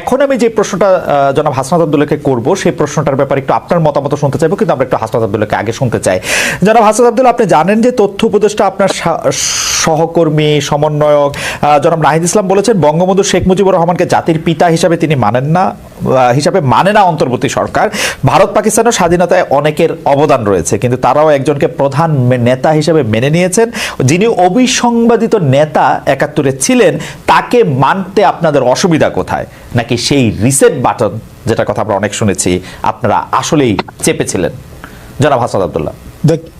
এখন আমি যে প্রশ্নটা জনাব হাসনাত আব্দুল্লাহকে করব, সেই প্রশ্নটার ব্যাপারে একটু আপনার মতামত শুনতে চাইব, কিন্তু আমরা একটু হাসনাত আব্দুল্লাহকে আগে শুনতে চাই। জনাব হাসনাত আব্দুল্লাহ, আপনি জানেন যে তথ্য উপদেষ্টা আপনার সহকর্মী, সমন্বয়ক জনাব নাহিদ ইসলাম বলেছেন, বঙ্গবন্ধু শেখ মুজিবুর রহমানকে জাতির পিতা হিসাবে তিনি মানেন না হিসাবে মানে না অন্তর্বর্তী সরকার। ভারত পাকিস্তানের স্বাধীনতায় অনেকের অবদান রয়েছে, কিন্তু তারাও একজনকে প্রধান নেতা হিসেবে মেনে নিয়েছেন। যিনি অবিসংবাদিত নেতা একাত্তরে ছিলেন, তাকে মানতে আপনাদের অসুবিধা কোথায়? নাকি সেই রিসেট বাটন যেটা কথা আমরা অনেক শুনেছি, আপনারা আসলেই চেপেছিলেন? জনাব হাসান আব্দুল্লাহ। দেখ-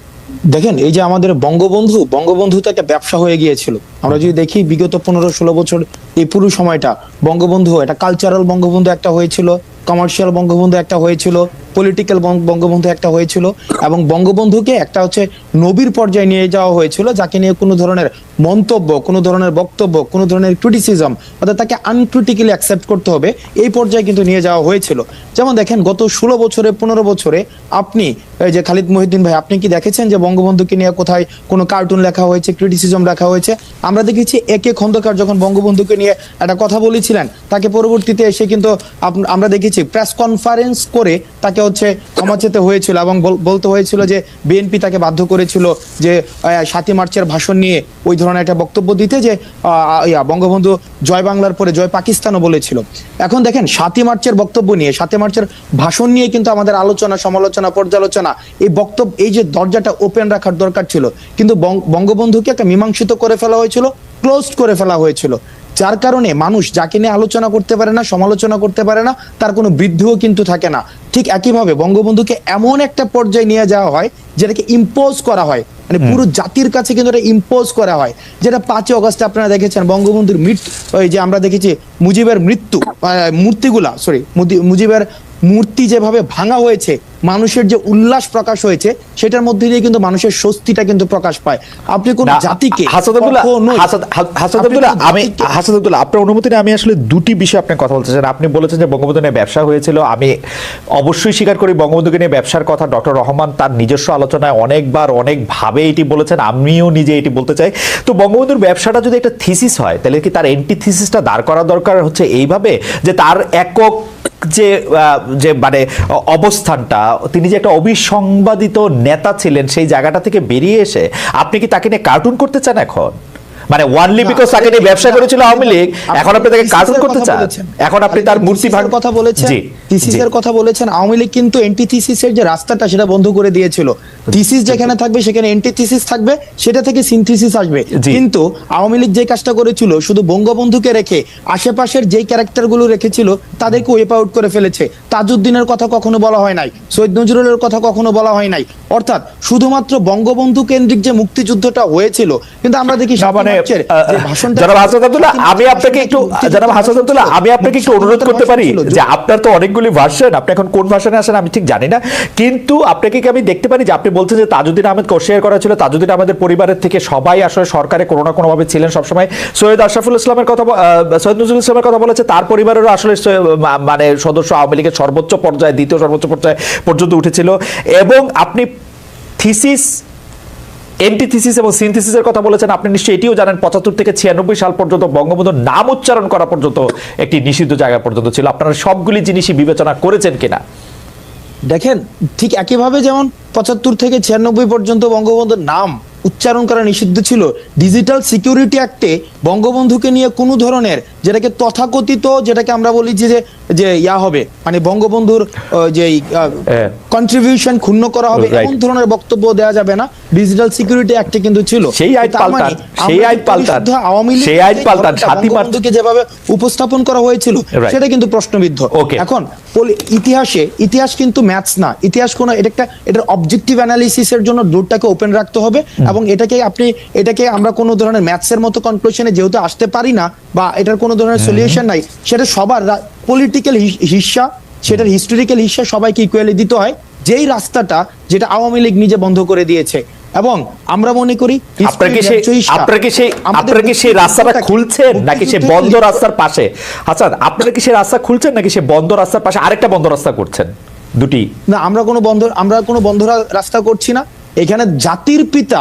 দেখেন, এই যে আমাদের বঙ্গবন্ধু বঙ্গবন্ধু তো একটা ব্যবসা হয়ে গিয়েছিল। আমরা যদি দেখি বিগত পনেরো ষোলো বছর এই পুরো সময়টা বঙ্গবন্ধু, একটা কালচারাল বঙ্গবন্ধু একটা হয়েছিল কমার্শিয়াল বঙ্গবন্ধু একটা হয়েছিল পলিটিক্যাল বঙ্গবন্ধু একটা হয়েছিল এবং বঙ্গবন্ধুকে একটা হচ্ছে নবীর পর্যায়ে নিয়ে যাওয়া হয়েছিল, যাকে নিয়ে কোনো ধরনের মন্তব্য, কোনো ধরনের বক্তব্য, কোনো ধরনের ক্রিটিসিজম অর্থাৎ তাকে আনক্রিটিক্যালি অ্যাকসেপ্ট করতে হবে, এই পর্যায়ে কিন্তু নিয়ে যাওয়া হয়েছিল। যেমন দেখেন, গত ষোলো বছরে, পনেরো বছরে আপনি যে খালিদ মহিউদ্দিন ভাই, আপনি কি দেখেছেন যে বঙ্গবন্ধুকে নিয়ে কোথায় কোনো কার্টুন লেখা হয়েছে ক্রিটিসিজম লেখা হয়েছে? আমরা দেখেছি একে খন্দকার যখন বঙ্গবন্ধুকে নিয়ে একটা কথা বলেছিলেন, তাকে পরবর্তীতে এসে কিন্তু আমরা দেখেছি প্রেস কনফারেন্স করে তাকে হচ্ছে ক্ষমা চেতে হয়েছিল এবং বলতে হয়েছিল যে বিএনপি তাকে বাধ্য করেছিল যে সাতই মার্চের ভাষণ নিয়ে ওই ধরনের একটা বক্তব্য দিতে যে বঙ্গবন্ধু জয় বাংলার পরে জয় পাকিস্তানও বলেছিল। এখন দেখেন, সাতই মার্চের বক্তব্য নিয়ে, সাতই মার্চের ভাষণ নিয়ে কিন্তু আমাদের আলোচনা, সমালোচনা, পর্যালোচনা, এই বক্তব্য, এই যে দরজাটা ওপেন রাখার দরকার ছিল, কিন্তু বঙ্গ- বঙ্গবন্ধুকে একটা মীমাংসিত করে ফেলা হয়েছিল ক্লোজড করে ফেলা হয়েছিল। যার কারণে মানুষ যাকে নিয়ে আলোচনা করতে পারে না সমালোচনা করতে পারে না তার কোনো বৃদ্ধিও কিন্তু থাকে না। ঠিক একইভাবে বঙ্গবন্ধুকে এমন একটা পর্যায়ে নিয়ে যাওয়া হয় যেটাকে ইম্পোজ করা হয়। মানে পুরো জাতির কাছে কিন্তু এটা ইম্পোজ করা হয়। যেটা পাঁচই অগস্টে আপনারা দেখেছেন বঙ্গবন্ধুর মৃত্যু ওই যে আমরা দেখেছি মুজিবের মৃত্যু মূর্তিগুলা সরি মুজিবের মূর্তি যেভাবে ভাঙা হয়েছে মানুষের যে উল্লাস প্রকাশ হয়েছে সেটার মধ্যে দিয়ে কিন্তু মানুষের স্বস্তিটা কিন্তু প্রকাশ পায়। আপনি কোন জাতিকে হাসান আব্দুল্লাহ কখনোই- হাসান- হা- হাসান আপনি আব্দুল্লাহ কোনো আমি হাসান আপনার অনুমতি আমি আসলে দুটি বিষয়ে আপনি কথা বলতে চান আপনি বলেছেন যে বঙ্গবন্ধু নিয়ে ব্যবসা হয়েছিল। আমি অবশ্যই স্বীকার করি বঙ্গবন্ধুকে নিয়ে ব্যবসার কথা ডক্টর রহমান তার নিজস্ব আলোচনায় অনেকবার অনেকভাবে এটি বলেছেন। আমিও নিজে এটি বলতে চাই। তো বঙ্গবন্ধুর ব্যবসাটা যদি একটা থিসিস হয় তাহলে কি তার এন্টি থিসিসটা দাঁড় করা দরকার হচ্ছে এইভাবে? যে তার একক যে যে মানে অবস্থানটা তিনি যে একটা অবিসংবাদিত নেতা ছিলেন সেই জায়গাটা থেকে বেরিয়ে এসে আপনি কি তাকে নিয়ে কার্টুন করতে চান এখন? মানে ওয়ানলি বিকজ তাকে নিয়ে ব্যবসা করেছিল আওয়ামী লীগ এখন আপনি তাকে কার্টুন করতে চান। এখন আপনি তার মূর্তি ভাগ কথা বলেছেন। থিসিসের কথা বলেছেন আওয়ামী লীগ কিন্তু এন্টি থিসিসের যে রাস্তাটা সেটা বন্ধ করে দিয়েছিল। থিসিস যেখানে থাকবে সেখানে এন্টি থিসিস থাকবে সেটা থেকে সিনথিসিস আসবে। কিন্তু আওয়ামী লীগ যে কাজটা করেছিল শুধু বঙ্গবন্ধুকে রেখে আশেপাশের যেই ক্যারেক্টারগুলো রেখেছিল তাদেরকে ওয়েপ আউট করে ফেলেছে। তাজউদ্দিনের কথা কখনো বলা হয় নাই সৈয়দ নজরুলের কথা কখনো বলা হয় নাই। অর্থাৎ শুধুমাত্র বঙ্গবন্ধু কেন্দ্রিক যে মুক্তিযুদ্ধটা হয়েছিল কিন্তু আমরা দেখি না, সাতই মানে মার্চের আহ, যে ভাষণটা জনাব হাসান আব্দুল্লাহ আমি আপনাকে একটু জনাব হাসান আব্দুল্লাহ আমি আপনাকে একটু অনুরোধ করতে পারি যে আপনার তো অনেকগুলি ভার্সন আপনি এখন কোন ভার্সনে আসেন আমি ঠিক জানি না কিন্তু আপনাকে কি আমি দেখতে পারি যে আপনি বলছেন যে তাজুদ্দিন আহমেদকে অস্বীকার করা ছিল তাজুদ্দিন আহমেদের পরিবারের থেকে সবাই আসলে সরকারে কোনো না কোনোভাবে ছিলেন সবসময়। সৈয়দ আশরাফুল ইসলামের কথা সৈয়দ নজরুল ইসলামের কথা বলেছে তার পরিবারেরও আসলে মানে সদস্য আওয়ামী লীগের সর্বোচ্চ পর্যায়ে দ্বিতীয় সর্বোচ্চ পর্যায়ে পর্যন্ত উঠেছিল। এবং আপনি থিসিস এন্টিথিসিস এবং সিনথিসিসের কথা বলেছেন। আপনি নিশ্চয়ই এটিও জানেন, পঁচাত্তর থেকে ছিয়ানব্বই সাল পর্যন্ত বঙ্গবন্ধুর নাম উচ্চারণ করা পর্যন্ত একটি নিষিদ্ধ জায়গা পর্যন্ত ছিল। আপনারা সবগুলি জিনিসই বিবেচনা করেছেন কিনা? দেখেন, ঠিক একইভাবে যেমন পঁচাত্তর থেকে ছিয়ানব্বই পর্যন্ত বঙ্গবন্ধুর নাম উচ্চারণ করা নিষিদ্ধ ছিল, ডিজিটাল সিকিউরিটি অ্যাক্টে বঙ্গবন্ধুকে নিয়ে কোনো ধরনের যেটাকে তথাকথিত, যেটাকে আমরা বলি যে যে- ইয়া হবে মানে বঙ্গবন্ধুর যে হ্যাঁ। কন্ট্রিবিউশন ক্ষুণ্ণ করা হবে এমন ধরনের বক্তব্য দেওয়া যাবে না। ডিজিটাল সিকিউরিটি অ্যাক্টে কিন্তু ছিল। সেই আইন তার মানে পাল্টান, সেই আইন পাল্টান, আওয়ামী লীগ সেই আইন পাল্টান, মার্চ- বঙ্গবন্ধুকে যেভাবে উপস্থাপন করা হয়েছিল সেটা কিন্তু প্রশ্নবিদ্ধ। এখন ইতিহাসে ইতিহাস কিন্তু ম্যাথস না। ইতিহাস কোনো এটা একটা এটার অবজেক্টিভ অ্যানালিসিসের জন্য ডোরটাকে ওপেন রাখতে হবে এবং এটাকে আপনি এটাকে আমরা কোনো ধরনের ম্যাথসের মতো কনক্লুশনে যেহেতু আসতে পারি না বা এটার কোনো ধরনের সলিউশন নাই সেটা সবার পলিটিক্যাল হিস্সা সেটার হিস্টোরিক্যাল হিস্সা সবাইকে ইকুয়ালি দিতে হয়। যেই রাস্তাটা যেটা আওয়ামী লীগ নিজে বন্ধ করে দিয়েছে। এবং আমরা মনে করি আপনার কি history সেই ন্যায্য হিস্সা আপনার কি সেই রাস্তাটা খুলছেন নাকি মুক্তিযুদ্ধকে বন্ধ রাস্তার পাশে? হাসান আপনারা কি সেই রাস্তা খুলছেন নাকি সেই বন্ধ রাস্তার পাশে আরেকটা বন্ধ রাস্তা করছেন? দুটি। না আমরা কোনো বন্ধ আমরা কোনো বন্ধ রাস্তা করছি না। এখানে জাতির পিতা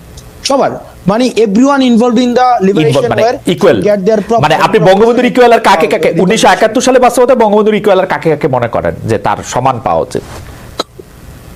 সবার। মানে everyone involve in the liberation war equal মানে আপনি বঙ্গবন্ধুর ইকুয়াল আর কাকে কাকে উনিশশো একাত্তর সালে বাস্তবতা বঙ্গবন্ধুর ইকুয়াল আর কাকে কাকে মনে করেন যে তার সমান পাওয়া উচিত?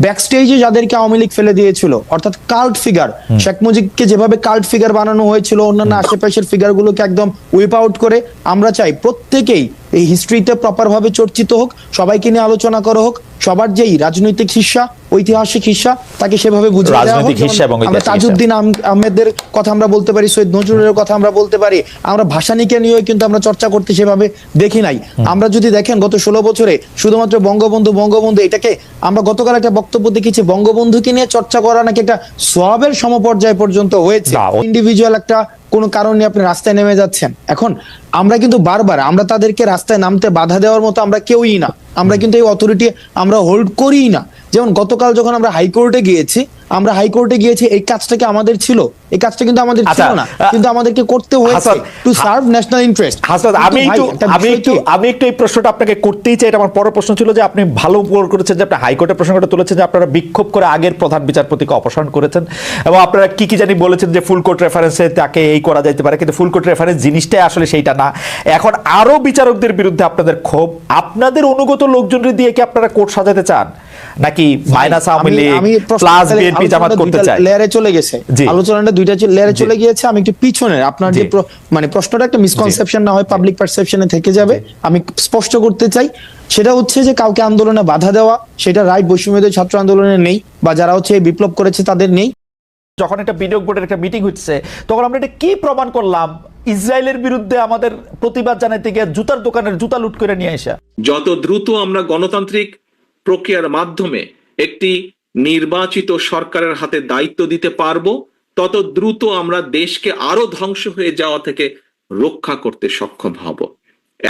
ব্যাক স্টেজে যাদেরকে আওয়ামী লীগ ফেলে দিয়েছিল অর্থাৎ কাল্ট ফিগার শেখ মুজিবকে যেভাবে কাল্ট ফিগার বানানো হয়েছিল অন্যান্য আশেপাশের ফিগার গুলোকে একদম উইপ আউট করে আমরা চাই প্রত্যেকেই এই হিস্ট্রিতে প্রপার ভাবে চর্চিত হোক সবাইকে নিয়ে আলোচনা করা হোক সবার যেই রাজনৈতিক হিস্সা ঐতিহাসিক হিস্সা তাকে সেভাবে বুঝে আমরা তাজউদ্দিন আহমেদের কথা আমরা বলতে পারি সৈয়দ নজরুলের কথা আমরা বলতে পারি আমরা ভাসানীকে নিয়েও কিন্তু আমরা চর্চা করতে সেভাবে দেখি নাই। আমরা যদি দেখেন গত ষোলো বছরে শুধুমাত্র বঙ্গবন্ধু বঙ্গবন্ধু এটাকে আমরা গতকাল একটা বক্তব্য দেখেছি বঙ্গবন্ধুকে নিয়ে চর্চা করা নাকি একটা সবের সমপর্যায় পর্যন্ত হয়েছে। ইন্ডিভিজুয়াল একটা কোনো কারণে আপনি রাস্তায় নেমে যাচ্ছেন। এখন আমরা কিন্তু বারবার আমরা তাদেরকে রাস্তায় নামতে বাধা দেওয়ার মতো আমরা কেউই না। আমরা কিন্তু এই অথরিটি আমরা হোল্ড করি না। যেমন গতকাল যখন আমরা হাইকোর্টে গিয়েছি আমরা হাইকোর্টে গিয়েছি এই কাজটাকে আমাদের ছিল। এই কাজটা কিন্তু আমাদের ছিল আচ্ছা, না কিন্তু আমাদেরকে করতে হয়েছে to serve national interest Hasnat আমি একটু আমি একটু আমি একটু এই প্রশ্নটা আপনাকে করতেই চাই এটা আমার পরের প্রশ্ন ছিল যে আপনি ভালো উপর করেছেন যে আপনি হাইকোর্টের প্রসঙ্গটা তুলেছেন যে আপনারা বিক্ষোভ করে আগের প্রধান বিচারপতিকে অপসারণ করেছেন এবং আপনারা কি কি জানি বলেছেন যে ফুল কোর্ট রেফারেন্সে তাকে এই করা যাইতে পারে কিন্তু ফুল কোর্ট রেফারেন্স জিনিসটাই আসলে সেইটা না। এখন আরও বিচারকদের বিরুদ্ধে আপনাদের ক্ষোভ আপনাদের অনুগত লোকজনের দিয়ে কি আপনারা কোর্ট সাজাতে চান? নাকি minus Awami League plus BNP Jamaat করতে চায়? লেয়ারে চলে গেছে। আলোচনাটা দুইটা লেয়ারে চলে গিয়েছে। আমি একটু পিছনে আপনার যে মানে প্রশ্নটা একটা মিসকনসেপশন না হয় পাবলিক পারসেপশনে থেকে যাবে। আমি স্পষ্ট করতে চাই সেটা হচ্ছে যে কাউকে আন্দোলনে বাধা দেওয়া সেটা রাইট বৈষম্যদের ছাত্র আন্দোলনে নেই বা যারা হচ্ছে বিপ্লব করেছে তাদের নেই। যখন একটা বিনিয়োগ বোর্ডের একটা মিটিং হচ্ছে তখন আমরা এটা কি প্রমাণ করলাম? ইসরায়েলের বিরুদ্ধে আমাদের প্রতিবাদ জানাইতে গিয়ে জুতার দোকানের জুতা লুট করে নিয়ে আসা যত দ্রুত আমরা গণতান্ত্রিক প্রক্রিয়ার মাধ্যমে একটি নির্বাচিত সরকারের হাতে দায়িত্ব দিতে পারব, তত দ্রুত আমরা দেশকে আরও ধ্বংস হয়ে যাওয়া থেকে রক্ষা করতে সক্ষম হব।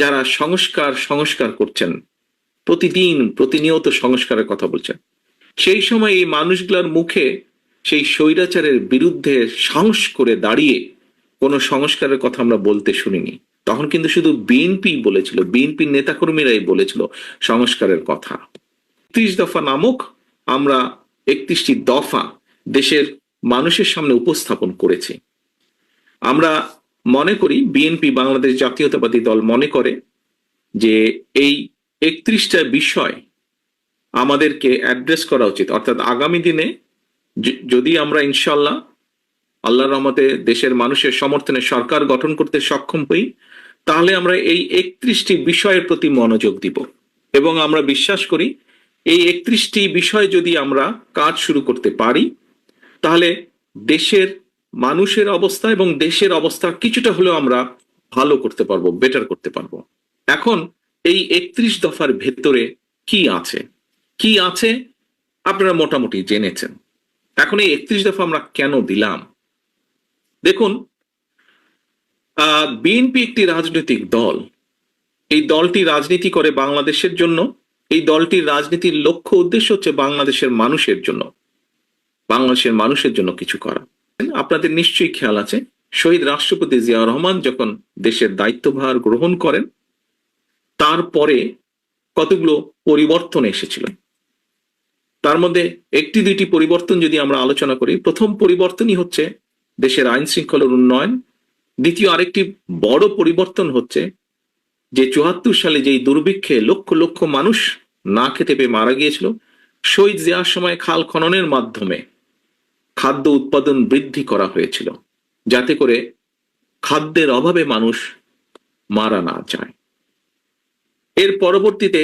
যারা সংস্কার সংস্কার করছেন, প্রতিদিন প্রতিনিয়ত সংস্কারের কথা বলছেন, সেই সময় এই মানুষগুলোর মুখে সেই স্বৈরাচারের বিরুদ্ধে সাহস করে দাঁড়িয়ে কোনো সংস্কারের কথা আমরা বলতে শুনিনি। তখন কিন্তু শুধু বিএনপি বলেছিল, বিএনপির নেতাকর্মীরাই বলেছিল সংস্কারের কথা। ত্রিশ দফা নামক আমরা একত্রিশটি দফা দেশের মানুষের সামনে উপস্থাপন করেছি। আমরা মনে করি বিএনপি বাংলাদেশ জাতীয়তাবাদী দল, মনে করে যে এই একত্রিশটা বিষয় আমাদেরকে অ্যাড্রেস করা উচিত। অর্থাৎ আগামী দিনে যদি আমরা ইনশাল্লাহ আল্লাহর রহমতে দেশের মানুষের সমর্থনে সরকার গঠন করতে সক্ষম হই, তাহলে আমরা এই একত্রিশটি বিষয়ের প্রতি মনোযোগ দিব। এবং আমরা বিশ্বাস করি এই একত্রিশটি বিষয় যদি আমরা কাজ শুরু করতে পারি, তাহলে দেশের মানুষের অবস্থা এবং দেশের অবস্থা কিছুটা হলেও আমরা ভালো করতে পারব বেটার করতে পারব। এখন এই একত্রিশ দফার ভেতরে কি আছে? কি আছে? আপনারা মোটামুটি জেনেছেন। এখন এই একত্রিশ দফা আমরা কেন দিলাম? দেখুন বিএনপি একটি রাজনৈতিক দল। এই দলটি রাজনীতি করে বাংলাদেশের জন্য এই দলটির রাজনীতির লক্ষ্য উদ্দেশ্য হচ্ছে বাংলাদেশের মানুষের জন্য, বাংলাদেশের মানুষের জন্য কিছু করা। আপনাদের নিশ্চয়ই খেয়াল আছে, শহীদ রাষ্ট্রপতি জিয়া রহমান যখন দেশের দায়িত্বভার গ্রহণ করেন, তারপরে কতগুলো পরিবর্তন এসেছিল। তার মধ্যে একটি দুইটি পরিবর্তন যদি আমরা আলোচনা করি, প্রথম পরিবর্তনই হচ্ছে দেশের আইন শৃঙ্খলার উন্নয়ন, দ্বিতীয় আরেকটি বড় পরিবর্তন হচ্ছে যে চুয়াত্তর সালে যেই দুর্ভিক্ষে লক্ষ লক্ষ মানুষ না খেতে পেয়ে মারা গিয়েছিল, শহীদ জিয়ার সময় খাল খননের মাধ্যমে খাদ্য উৎপাদন বৃদ্ধি করা হয়েছিল, যাতে করে খাদ্যের অভাবে মানুষ মারা না যায়। এর পরবর্তীতে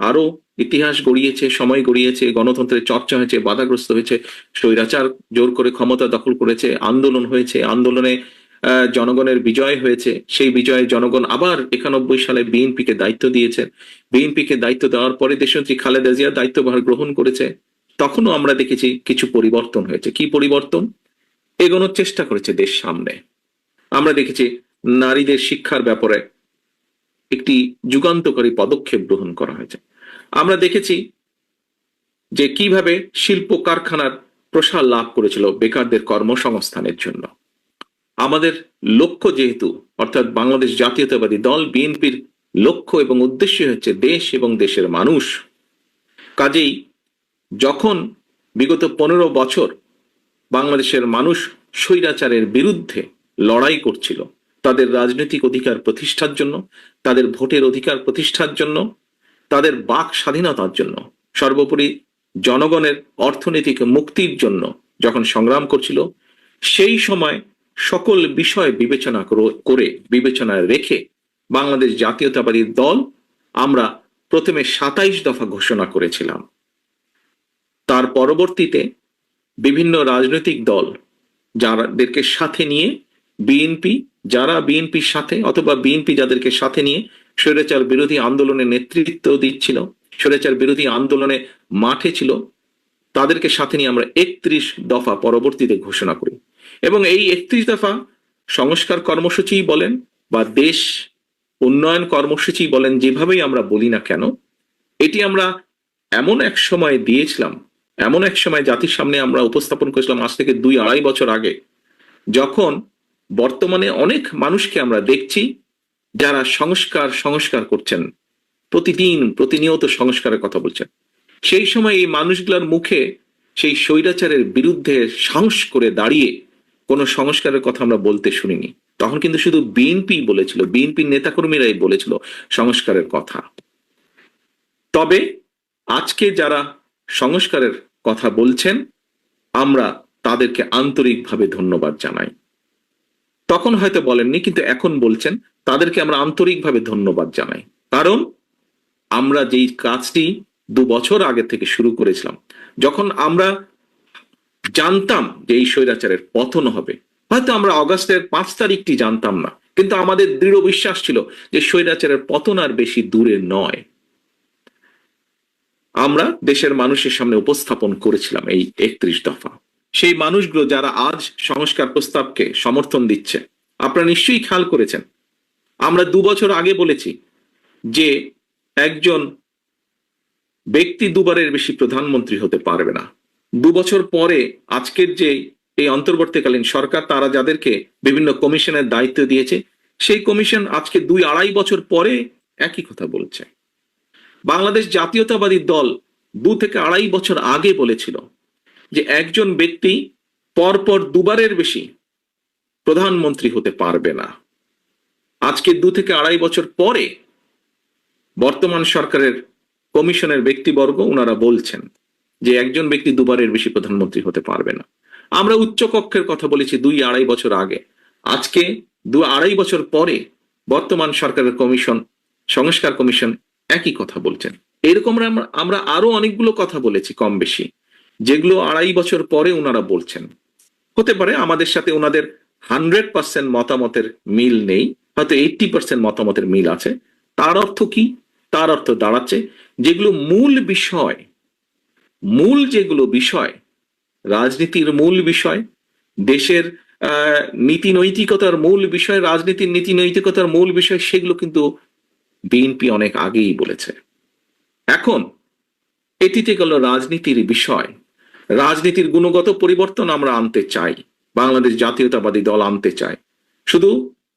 আরও ইতিহাস গড়িয়েছে, সময় গড়িয়েছে, গণতন্ত্রের চর্চা হয়েছে, বাধাগ্রস্ত হয়েছে, স্বৈরাচার জোর করে ক্ষমতা দখল করেছে, আন্দোলন হয়েছে, আন্দোলনে জনগণের বিজয় হয়েছে। সেই বিজয়ে জনগণ আবার একানব্বই সালে বিএনপিকে দায়িত্ব দিয়েছে। বিএনপিকে দায়িত্ব দেওয়ার পরে দেশমন্ত্রী খালেদা জিয়া দায়িত্বভার গ্রহণ করেছে, তখনও আমরা দেখেছি কিছু পরিবর্তন হয়েছে। কি পরিবর্তন? এগোনোর চেষ্টা করেছে দেশ সামনে। আমরা দেখেছি নারীদের শিক্ষার ব্যাপারে একটি যুগান্তকারী পদক্ষেপ গ্রহণ করা হয়েছে। আমরা দেখেছি যে কীভাবে শিল্প কারখানার প্রসার লাভ করেছিল বেকারদের কর্মসংস্থানের জন্য। আমাদের লক্ষ্য যেহেতু, অর্থাৎ বাংলাদেশ জাতীয়তাবাদী দল, বিএনপির লক্ষ্য এবং উদ্দেশ্য হচ্ছে দেশ এবং দেশের মানুষ। কাজেই যখন বিগত পনেরো বছর বাংলাদেশের মানুষ স্বৈরাচারের বিরুদ্ধে লড়াই করছিল, তাদের রাজনৈতিক অধিকার প্রতিষ্ঠার জন্য, তাদের ভোটের অধিকার প্রতিষ্ঠার জন্য, তাদের বাক স্বাধীনতার জন্য, সর্বোপরি জনগণের অর্থনৈতিক মুক্তির জন্য যখন সংগ্রাম করছিল, সেই সময় সকল বিষয় বিবেচনা করে বিবেচনায় রেখে বাংলাদেশ জাতীয়তাবাদী দল আমরা প্রথমে সাতাইশ দফা ঘোষণা করেছিলাম। তার পরবর্তীতে বিভিন্ন রাজনৈতিক দল যাদেরকে সাথে নিয়ে বিএনপি, যারা বিএনপির সাথে অথবা বিএনপি যাদেরকে সাথে নিয়ে স্বৈরাচার বিরোধী আন্দোলনে নেতৃত্ব দিচ্ছিল, স্বৈরাচার বিরোধী আন্দোলনে মাঠে ছিল, তাদেরকে সাথে নিয়ে আমরা একত্রিশ দফা পরবর্তীতে ঘোষণা করি। এবং এই একত্রিশ দফা সংস্কার কর্মসূচি বলেন বা দেশ উন্নয়ন কর্মসূচি বলেন যেভাবেই আমরা বলি না কেন, এটি আমরা এমন এক সময় দিয়েছিলাম, এমন এক সময় জাতির সামনে আমরা উপস্থাপন করেছিলাম আজ থেকে দুই আড়াই বছর আগে, যখন বর্তমানে অনেক মানুষকে আমরা দেখছি যারা সংস্কার সংস্কার করছেন, প্রতিদিন প্রতিনিয়ত সংস্কারের কথা বলছেন। সেই সময় এই মানুষগুলোর মুখে সেই স্বৈরাচারের বিরুদ্ধে সাহস করে দাঁড়িয়ে কোনো সংস্কারের কথা আমরা বলতে শুনিনি। তখন কিন্তু শুধু বিএনপি বলেছিল বিএনপির নেতাকর্মীরাই বলেছিল সংস্কারের কথা। তবে আজকে যারা সংস্কারের কথা বলছেন, আমরা তাদেরকে আন্তরিকভাবে ধন্যবাদ জানাই। তখন হয়তো বলেননি, কিন্তু এখন বলছেন, তাদেরকে আমরা আন্তরিকভাবে ধন্যবাদ জানাই। কারণ আমরা যেই কাজটি দু বছর আগে থেকে শুরু করেছিলাম, যখন আমরা জানতাম যে এই স্বৈরাচারের পতন হবে। হয়তো আমরা অগাস্টের পাঁচ তারিখটি জানতাম না, কিন্তু আমাদের দৃঢ় বিশ্বাস ছিল যে স্বৈরাচারের পতন আর বেশি দূরে নয়। আমরা দেশের মানুষের সামনে উপস্থাপন করেছিলাম এই একত্রিশ দফা। সেই মানুষগুলো যারা আজ সংস্কার প্রস্তাবকে সমর্থন দিচ্ছে, আপনারা নিশ্চয়ই খেয়াল করেছেন। আমরা দু বছর আগে বলেছি যে একজন ব্যক্তি দুবারের বেশি প্রধানমন্ত্রী হতে পারবে না। দু বছর পরে আজকের যে এই অন্তর্বর্তীকালীন সরকার, তারা যাদেরকে বিভিন্ন কমিশনের দায়িত্ব দিয়েছে, সেই কমিশন আজকে দুই আড়াই বছর পরে একই কথা বলছে। বাংলাদেশ জাতীয়তাবাদী দল দু থেকে আড়াই বছর আগে বলেছিল যে একজন ব্যক্তি পরপর দুবারের বেশি প্রধানমন্ত্রী হতে পারবে না। আজকে দু থেকে আড়াই বছর পরে বর্তমান সরকারের কমিশনের ব্যক্তিবর্গ ওনারা বলছেন যে একজন ব্যক্তি দুবারের বেশি প্রধানমন্ত্রী হতে পারবে না। আমরা উচ্চ কক্ষের কথা বলেছি দুই আড়াই বছর আগে। আজকে দু আড়াই বছর পরে বর্তমান সরকারের কমিশন, সংস্কার কমিশন একই কথা বলছেন। এরকম আমরা- আরও অনেকগুলো কথা বলেছি কম বেশি, যেগুলো আড়াই বছর পরে ওনারা বলছেন। হতে পারে আমাদের সাথে ওনাদের হান্ড্রেড পার্সেন্ট মতামতের মিল নেই, হয়তো এইটটি পার্সেন্ট মতামতের মিল আছে। তার অর্থ কি? তার অর্থ দাঁড়াচ্ছে, যেগুলো মূল বিষয় মূল যেগুলো বিষয়, রাজনীতির মূল বিষয়, দেশের নীতি নৈতিকতার মূল বিষয়, রাজনীতির নীতি নৈতিকতার মূল বিষয়, সেগুলো কিন্তু বিএনপি অনেক আগেই বলেছে। এখন, এটিতে গেল রাজনীতির বিষয়। রাজনীতির গুণগত পরিবর্তন আমরা আনতে চাই, বাংলাদেশ জাতীয়তাবাদী দল আনতে চায় শুধু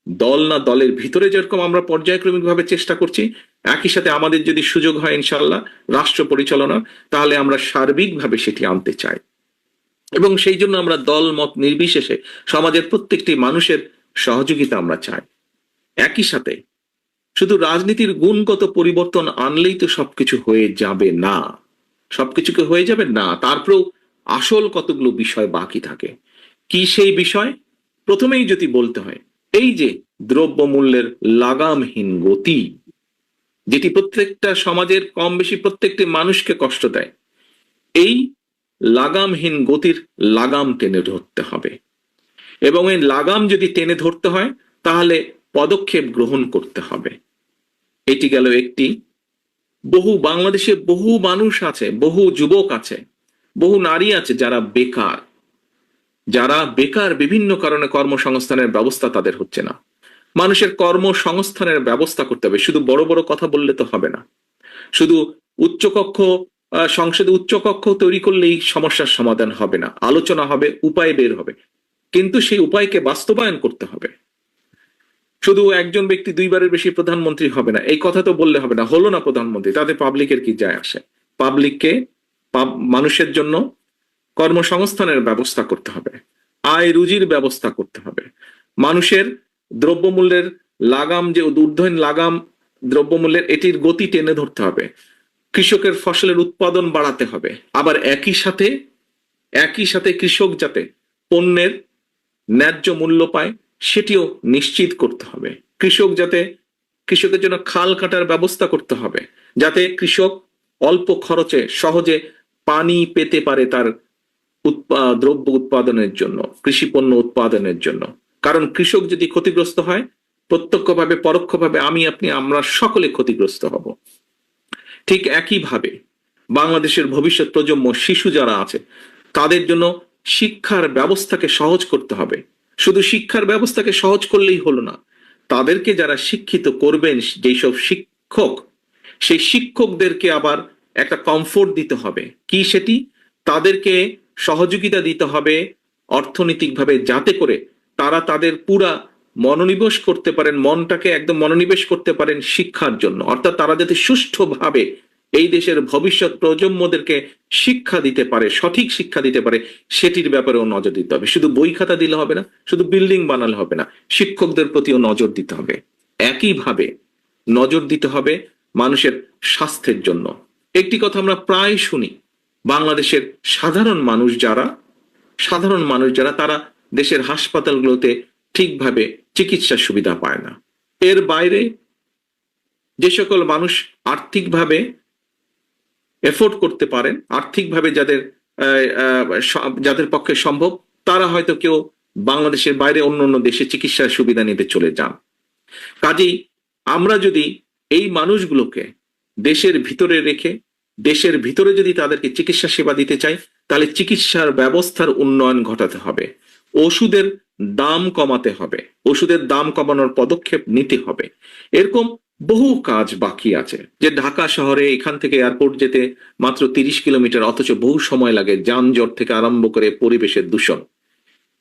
দল না, দলের ভিতরে যেরকম আমরা পর্যায়ক্রমিক ভাবে চেষ্টা করছি একই সাথে আমাদের যদি সুযোগ হয় ইনশাল্লাহ রাষ্ট্র পরিচালনা, তাহলে আমরা সার্বিকভাবে সেটি আনতে চাই। এবং সেই জন্য আমরা দল মত নির্বিশেষে সমাজের প্রত্যেকটি মানুষের সহযোগিতা আমরা চাই। একই সাথে শুধু রাজনীতির গুণগত পরিবর্তন আনলেই তো সবকিছু হয়ে যাবে না। সবকিছুকে হয়ে যাবে? না, তারপরেও আসল কতগুলো বিষয় বাকি থাকে। কি সেই বিষয়? প্রথমেই যদি বলতে হয়, এই যে দ্রব্যমূল্যের লাগামহীন গতি যেটি প্রত্যেকটা সমাজের কম বেশি প্রত্যেকটি মানুষকে কষ্ট দেয়, এই লাগামহীন গতির লাগাম টেনে ধরতে হবে। এবং এই লাগাম যদি টেনে ধরতে হয়, তাহলে পদক্ষেপ গ্রহণ করতে হবে। এটি গেল একটি। বহু বাংলাদেশে বহু মানুষ আছে, বহু যুবক আছে, বহু নারী আছে যারা বেকার। যারা বেকার বিভিন্ন কারণে কর্মসংস্থানের ব্যবস্থা তাদের হচ্ছে না। মানুষের কর্মসংস্থানের ব্যবস্থা করতে হবে। শুধু বড় বড় কথা বললে তো হবে না। শুধু উচ্চকক্ষ সংসদে উচ্চকক্ষ তৈরি করলেই সমস্যার সমাধান হবে না। আলোচনা হবে, উপায় বের হবে। কিন্তু সেই উপায়কে বাস্তবায়ন করতে হবে। শুধু একজন ব্যক্তি দুইবারের বেশি প্রধানমন্ত্রী হবে না, এই কথা তো বললে হবে না, হলো না প্রধানমন্ত্রী, তাতে পাবলিকের কি যায় আসে? পাবলিককে পাব- মানুষের জন্য কর্মসংস্থানের ব্যবস্থা করতে হবে। আয় রুজির ব্যবস্থা করতে হবে। মানুষের দ্রব্যমূল্যের লাগাম যে ঊর্ধ্বহীন লাগাম দ্রব্যমূল্যের, এটির গতি টেনে ধরতে হবে। কৃষকের ফসলের উৎপাদন বাড়াতে হবে। আবার একই সাথে একই সাথে কৃষক যাতে পণ্যের ন্যায্য মূল্য পায়, সেটিও নিশ্চিত করতে হবে। কৃষক যাতে কৃষকের জন্য খাল কাটার ব্যবস্থা করতে হবে, যাতে কৃষক অল্প খরচে সহজে পানি পেতে পারে তার দ্রব্য উৎপাদনের জন্য, কৃষি পণ্য উৎপাদনের জন্য। কারণ কৃষক যদি ক্ষতিগ্রস্ত হয়, প্রত্যক্ষভাবে, পরোক্ষভাবে আমি, আপনি, আমরা সকলে ক্ষতিগ্রস্ত হব। ঠিক একইভাবে বাংলাদেশের ভবিষ্যৎ প্রজন্ম, শিশু যারা আছে, তাদের জন্য শিক্ষার ব্যবস্থাকে সহজ করতে হবে। শুধু শিক্ষার ব্যবস্থাকে সহজ করলেই হলো না, তাদেরকে যারা শিক্ষিত করবেন, যেসব শিক্ষক, সেই শিক্ষকদেরকে আবার একটা কমফোর্ট দিতে হবে। কি সেটি? তাদেরকে সহযোগিতা দিতে হবে অর্থনৈতিকভাবে, যাতে করে তারা তাদের পুরা মনোনিবেশ করতে পারেন, মনটাকে একদম মনোনিবেশ করতে পারেন শিক্ষার জন্য। অর্থাৎ তারা যাতে সুষ্ঠুভাবে এই দেশের ভবিষ্যৎ প্রজন্মদেরকে শিক্ষা দিতে পারে, সঠিক শিক্ষা দিতে পারে, সেটির ব্যাপারেও নজর দিতে হবে। শুধু বই খাতা দিলে হবে না, শুধু বিল্ডিং বানালে হবে না, শিক্ষকদের প্রতিও নজর দিতে হবে। একইভাবে নজর দিতে হবে মানুষের স্বাস্থ্যের জন্য। একটি কথা আমরা প্রায় শুনি, বাংলাদেশের সাধারণ মানুষ যারা, সাধারণ মানুষ যারা, তারা দেশের হাসপাতালগুলোতে ঠিকভাবে চিকিৎসার সুবিধা পায় না। এর বাইরে যে সকল মানুষ আর্থিকভাবে এফোর্ড করতে পারেন, আর্থিকভাবে যাদের যাদের পক্ষে সম্ভব, তারা হয়তো কেউ বাংলাদেশের বাইরে অন্য অন্য দেশে চিকিৎসার সুবিধা নিতে চলে যান। কাজেই আমরা যদি এই মানুষগুলোকে দেশের ভিতরে রেখে, দেশের ভিতরে যদি তাদেরকে চিকিৎসা সেবা দিতে চাই, তাহলে চিকিৎসার ব্যবস্থার উন্নয়ন ঘটাতে হবে। ওষুধের দাম কমাতে হবে। ওষুধের দাম কমানোর পদক্ষেপ নিতে হবে। এরকম বহু কাজ বাকি আছে। যে ঢাকা শহরে এখান থেকে এয়ারপোর্ট যেতে মাত্র তিরিশ কিলোমিটার, অথচ বহু সময় লাগে যানজট থেকে আরম্ভ করে পরিবেশের দূষণ।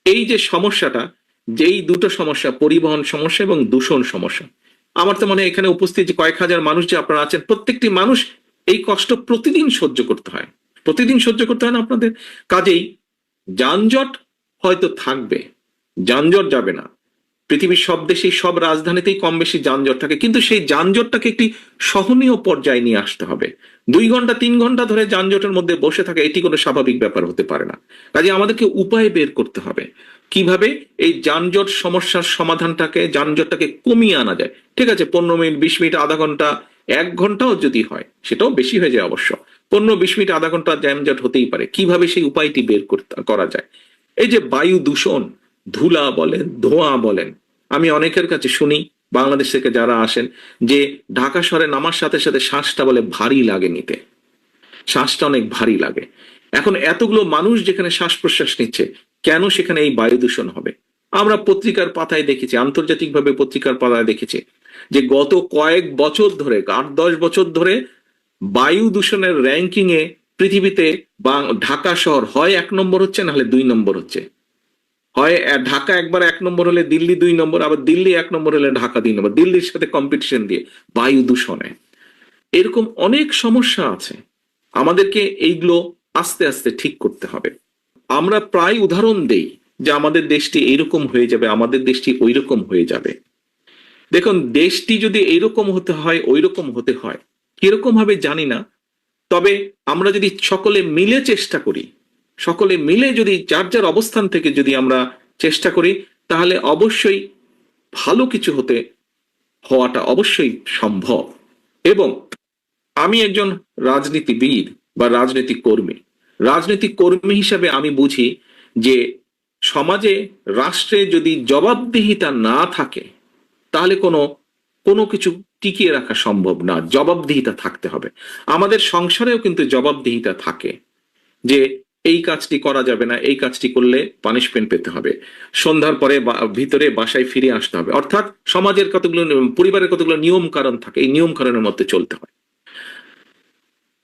এই যে সমস্যাটা, যেই দুটো সমস্যা, পরিবহন সমস্যা এবং দূষণ সমস্যা। আমার তো মনে এখানে উপস্থিত যে কয়েক হাজার মানুষ যে আপনারা আছেন, প্রত্যেকটি মানুষ এই কষ্ট প্রতিদিন সহ্য করতে হয়। প্রতিদিন সহ্য করতে হয় না আপনাদের? কাজেই যানজট হয়তো থাকবে। যানজট যাবে না। পৃথিবীর সব দেশেই, সব রাজধানীতেই কম বেশি যানজট থাকে। কিন্তু সেই যানজটটাকে একটি সহনীয় পর্যায়ে নিয়ে আসতে হবে। দুই ঘণ্টা, তিন ঘণ্টা ধরে যানজটের মধ্যে বসে থাকা এটি কোনো স্বাভাবিক ব্যাপার হতে পারে না। কাজে আমাদেরকে উপায় বের করতে হবে। কীভাবে এই যানজট সমস্যার সমাধানটাকে, যানজটটাকে কমিয়ে আনা যায়? ঠিক আছে, পনেরো মিনিট, বিশ মিনিট, আধা ঘণ্টা, এক ঘন্টাও যদি হয়, সেটাও বেশি হয়ে যায় অবশ্য। পনেরো, বিশ মিনিট, আধা ঘণ্টা যানজট হতেই পারে। কীভাবে সেই উপায়টি বের করা যায়? এই যে বায়ু দূষণ, ধুলা বলেন, ধোঁয়া বলেন, আমি অনেকের কাছে শুনি, বাংলাদেশ থেকে যারা আসেন, যে ঢাকা শহরে নামার সাথে সাথে শ্বাসটা বলে ভারী লাগে নিতে। শ্বাসটা অনেক ভারী লাগে। এখন এতগুলো মানুষ যেখানে শ্বাস প্রশ্বাস নিচ্ছে, কেন সেখানে এই বায়ু দূষণ হবে? আমরা পত্রিকার পাতায় দেখেছি, আন্তর্জাতিকভাবে পত্রিকার পাতায় দেখেছি, যে গত কয়েক বছর ধরে, আট দশ বছর ধরে বায়ু দূষণের র্যাঙ্কিং এ পৃথিবীতে ঢাকা শহর হয় এক নম্বর হচ্ছে, নাহলে দুই নম্বর হচ্ছে। হয় ঢাকা একবার এক নম্বর হলে দিল্লি দুই নম্বর, আবার দিল্লি এক নম্বর হলে ঢাকা দুই নম্বর। দিল্লির সাথে কম্পিটিশন দিয়ে, বায়ু দূষণে। এরকম অনেক সমস্যা আছে। আমাদেরকে এইগুলো আস্তে আস্তে ঠিক করতে হবে। আমরা প্রায় উদাহরণ দেই যে আমাদের দেশটি এইরকম হয়ে যাবে, আমাদের দেশটি ওইরকম হয়ে যাবে। দেখুন, দেশটি যদি এইরকম হতে হয় ওইরকম হতে হয়। কীরকম ভাবে জানি না তবে আমরা যদি সকলে মিলে চেষ্টা করি, সকলে মিলে যদি যার যার অবস্থান থেকে যদি আমরা চেষ্টা করি, তাহলে অবশ্যই ভালো কিছু হতে, হওয়াটা অবশ্যই সম্ভব। এবং আমি একজন রাজনীতিবিদ বা রাজনৈতিক কর্মী। রাজনৈতিক কর্মী হিসাবে আমি বুঝি যে সমাজে রাষ্ট্রে যদি জবাবদিহিতা না থাকে, তাহলে কোনো কোনো কিছু টিকিয়ে রাখা সম্ভব না, জবাবদিহিতা থাকতে হবে। আমাদের সংসারেও কিন্তু জবাবদিহিতা থাকে যে এই কাজটি করা যাবে না, এই কাজটি করলে পানিশমেন্ট পেতে হবে। সন্ধ্যার পরে ভিতরে বাসায় ফিরে আসতে হবে। অর্থাৎ সমাজের কতগুলো পরিবারের কতগুলো নিয়ম কারণ থাকে, এই নিয়ম কারণের মধ্যে চলতে হয়।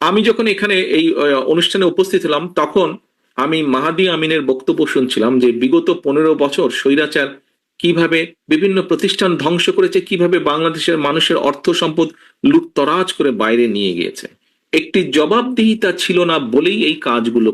আমি যখন এখানে এই অনুষ্ঠানে উপস্থিত হলাম, তখন আমি মাহাদি আমিনের বক্তব্য শুনছিলাম যে বিগত পনেরো বছর স্বৈরাচার কীভাবে বিভিন্ন প্রতিষ্ঠান ধ্বংস করেছে, কীভাবে বাংলাদেশের মানুষের অর্থ সম্পদ লুটতরাজ করে বাইরে নিয়ে গিয়েছে। একটি জবাবদিহিতা ছিল না বলেই এই কাজগুলো